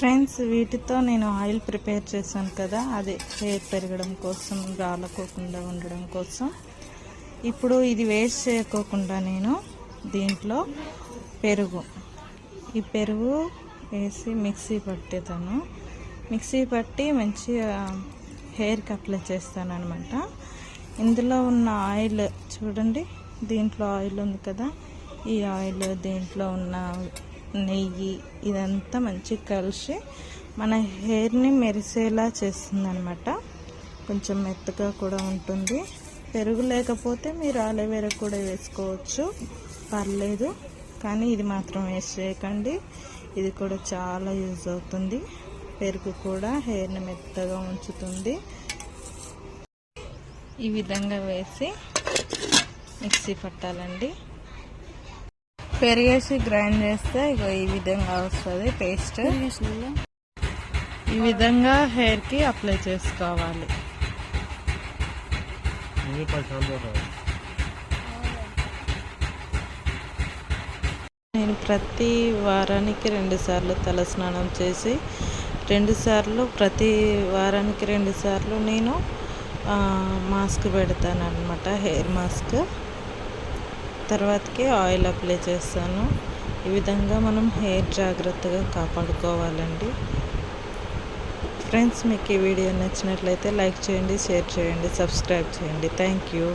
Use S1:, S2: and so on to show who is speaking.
S1: Friends వీటితో నేను oil prepare చేశాను కదా అది హెయిర్ పెరగడం కోసం రాలకోకుండా ఉండడం కోసం. ఇప్పుడు ఇది వేస్ట్ చేయకోకుండా నేను దీంట్లో పెరుగు ఈ పెరుగు వేసి మిక్సీ పట్టేతాను. మిక్సీ పట్టి మంచిగా హెయిర్కి అప్లై చేస్తాను అనమాట ఇందులో ఉన్న ఆయిల్ చూడండి దీంట్లో ఆయిల్ ఉంది కదా ఈ ఆయిల్ దీంట్లో ఉన్న నెయ్యి ఇదంతా మంచిగా కలిసి మన హెయిర్ని మెరిసేలా చేస్తుంది అనమాట కొంచెం మెత్తగా కూడా ఉంటుంది. పెరుగు లేకపోతే మీరు ఆలోవేరా కూడా వేసుకోవచ్చు. పర్లేదు కానీ ఇది మాత్రం వేస్ట్ చేయకండి. ఇది కూడా చాలా యూజ్ అవుతుంది. పెరుగు కూడా హెయిర్ని మెత్తగా ఉంచుతుంది. ఈ విధంగా వేసి మిక్సీ పట్టాలండి. పెరిగేసి గ్రైండ్ చేస్తే ఇక ఈ విధంగా వస్తుంది పేస్ట్. ఈ విధంగా హెయిర్కి అప్లై చేసుకోవాలి. నేను ప్రతి వారానికి రెండుసార్లు తలస్నానం చేసి రెండుసార్లు ప్రతి వారానికి రెండుసార్లు నేను మాస్క్ పెడతాను అనమాట హెయిర్ మాస్క్. తర్వాతకి ఆయిల్ అప్లై చేస్తాను. ఈ విధంగా మనం హెయిర్ జాగ్రత్తగా కాపాడుకోవాలండి. ఫ్రెండ్స్ మీకు ఈ వీడియో నచ్చినట్లయితే లైక్ చేయండి షేర్ చేయండి సబ్స్క్రైబ్ చేయండి. Thank you.